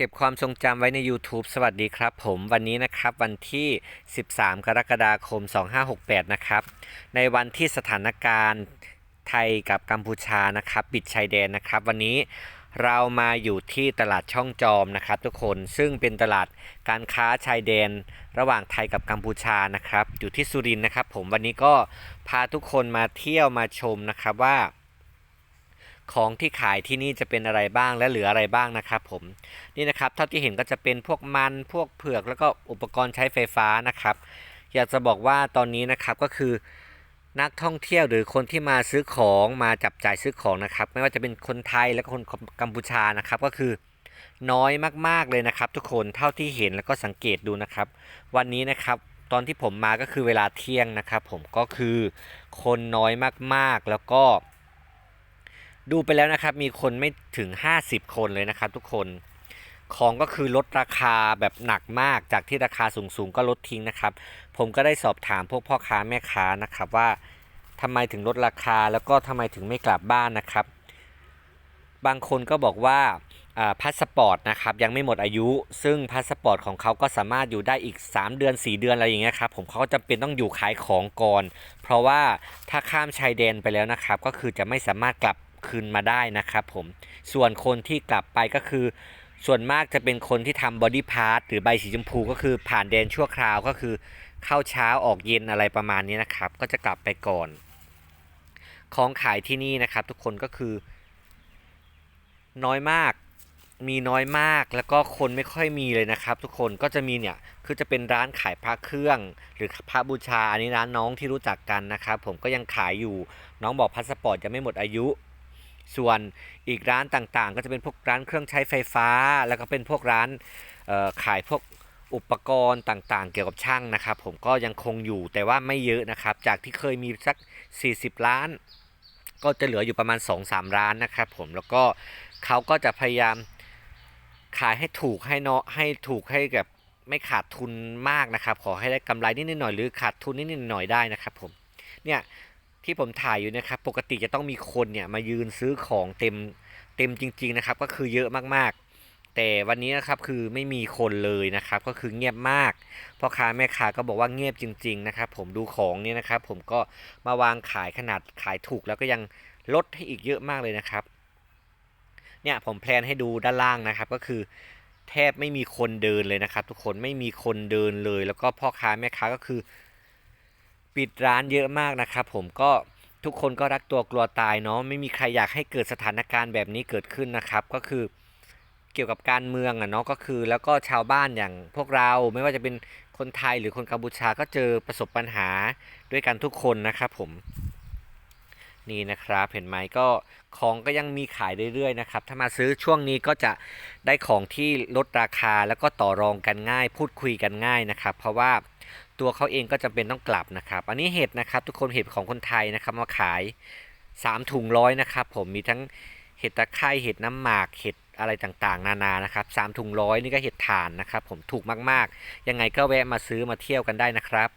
เก็บความทรงจำไว้ใน YouTube สวัสดีครับ ผมวันนี้นะครับวันที่ 13 กรกฎาคม 2568 นะครับ ในวันที่สถานการณ์ไทยกับกัมพูชานะครับปิดชายแดนนะครับ วันนี้เรามาอยู่ที่ตลาดช่องจอมนะครับทุกคนซึ่งเป็นตลาดการค้าชายแดน ระหว่างไทยกับกัมพูชานะครับ อยู่ที่สุรินทร์นะครับ ผมวันนี้ก็พาทุกคนมาเที่ยวมาชมนะครับว่า ของที่ขายที่นี่จะเป็นอะไรบ้างและเหลืออะไรบ้างนะครับผมนี่นะครับเท่าที่เห็นก็จะเป็นพวกมันพวกเผือกแล้วก็อุปกรณ์ใช้ไฟฟ้านะครับ อยากจะบอกว่าตอนนี้นะครับก็คือนักท่องเที่ยวหรือคนที่มาซื้อของมาจับจ่ายซื้อของนะครับ ไม่ว่าจะเป็นคนไทยและคนกัมพูชานะครับก็คือน้อยมากๆเลยนะครับ ทุกคนเท่าที่เห็นแล้วก็สังเกตดูนะครับ วันนี้นะครับตอนที่ผมมาก็คือเวลาเที่ยงนะครับ ผมก็คือคนน้อยมากๆแล้วก็ ดูไปแล้วนะครับ มีคนไม่ถึง 50 คนเลยนะครับ ทุกคน ของก็คือลดราคาแบบหนักมากจากที่ราคาสูงๆ ก็ลดทิ้งนะครับ ผมก็ได้สอบถามพวกพ่อค้าแม่ค้านะครับว่าทำไมถึงลดราคาแล้วก็ทำไมถึงไม่กลับบ้านนะครับ บางคนก็บอกว่าอ่าพาสปอร์ตนะครับยังไม่หมดอายุ ซึ่งพาสปอร์ตของเขาก็สามารถอยู่ได้อีก 3 เดือน 4 เดือนอะไรอย่างเงี้ยครับผมเขาจำเป็นต้องอยู่ขายของก่อน เพราะว่าถ้าข้ามชายแดนไปแล้วนะครับ ก็คือจะไม่สามารถกลับ คืนมาได้นะครับผมส่วนคนที่กลับไปก็คือ ส่วนมากจะเป็นคนที่ทำบอดี้พาร์ทหรือใบสีชมพูก็คือผ่านแดนชั่วคราวก็คือเข้าเช้าออกเย็นอะไรประมาณนี้นะครับ ก็จะกลับไปก่อน ของขายที่นี่นะครับ ทุกคนก็คือ น้อยมากมีน้อยมากแล้วก็คนไม่ค่อยมีเลยนะครับ ทุกคนก็จะมีเนี่ยคือจะเป็นร้านขายพระเครื่อง หรือพระบูชาอันนี้ร้านน้องที่รู้จักกันนะครับ ผมก็ยังขายอยู่น้องบอกพาสปอร์ตจะไม่หมดอายุ ส่วนอีกร้านต่างๆ ก็จะเป็นพวกร้านเครื่องใช้ไฟฟ้า แล้วก็เป็นพวกร้านขายพวกอุปกรณ์ต่างๆ เกี่ยวกับช่างนะครับ ผมก็ยังคงอยู่แต่ว่าไม่เยอะนะครับ จากที่เคยมีสัก 40 ล้าน ก็จะเหลืออยู่ประมาณ 2-3 ร้านนะครับผมแล้วก็เขาก็จะพยายามขายให้ถูกให้เนาะให้ถูกให้แบบไม่ขาดทุนมากนะครับ ขอให้ได้กำไรนิดๆหน่อยหรือขาดทุนนิดๆหน่อยได้นะครับผมเนี่ย ที่ผมถ่ายอยู่นะครับ ปกติจะต้องมีคนเนี่ยมายืนซื้อของเต็มเต็มจริง ๆนะครับ ก็คือเยอะมากๆ แต่วันนี้นะครับคือไม่มีคนเลยนะครับ ก็คือเงียบมากพ่อค้าแม่ค้าก็บอกว่าเงียบจริง ๆ นะครับ ผมดูของเนี่ยนะครับ ผมก็มาวางขายขนาดขายถูกแล้วก็ยังลดให้อีกเยอะมากเลยนะครับ เนี่ยผมแพลนให้ดูด้านล่างนะครับ ก็คือแทบไม่มีคนเดินเลยนะครับ ทุกคนไม่มีคนเดินเลย แล้วก็พ่อค้าแม่ค้าก็คือ ปิดร้านเยอะมากนะครับ ผมก็ทุกคนก็รักตัวกลัวตายเนาะไม่มีใครอยากให้เกิดสถานการณ์แบบนี้เกิดขึ้นนะครับ ก็คือเกี่ยวกับการเมืองอะเนาะก็คือแล้วก็ชาวบ้านอย่างพวกเราไม่ว่าจะเป็นคนไทยหรือคนกัมพูชาก็เจอประสบปัญหาด้วยกันทุกคนนะครับผมนี่นะครับเห็นไหมก็ของก็ยังมีขายเรื่อยๆนะครับถ้ามาซื้อช่วงนี้ก็จะได้ของที่ลดราคาแล้วก็ต่อรองกันง่าย พูดคุยกันง่ายนะครับ เพราะว่า ตัวเขาเองก็จำเป็นต้องกลับนะครับ อันนี้เห็ดนะครับ ทุกคนเห็ดของคนไทยนะครับมาขาย 3 ถุงร้อยนะครับ ผมมีทั้งเห็ดตะไคร้เห็ดน้ำหมากเห็ดอะไรต่างๆ นานานะครับสามถุงร้อยนี่ก็เห็ดถ่านนะครับ ผมถูกมากๆ ยังไงก็แวะมาซื้อมาเที่ยวกันได้นะครับ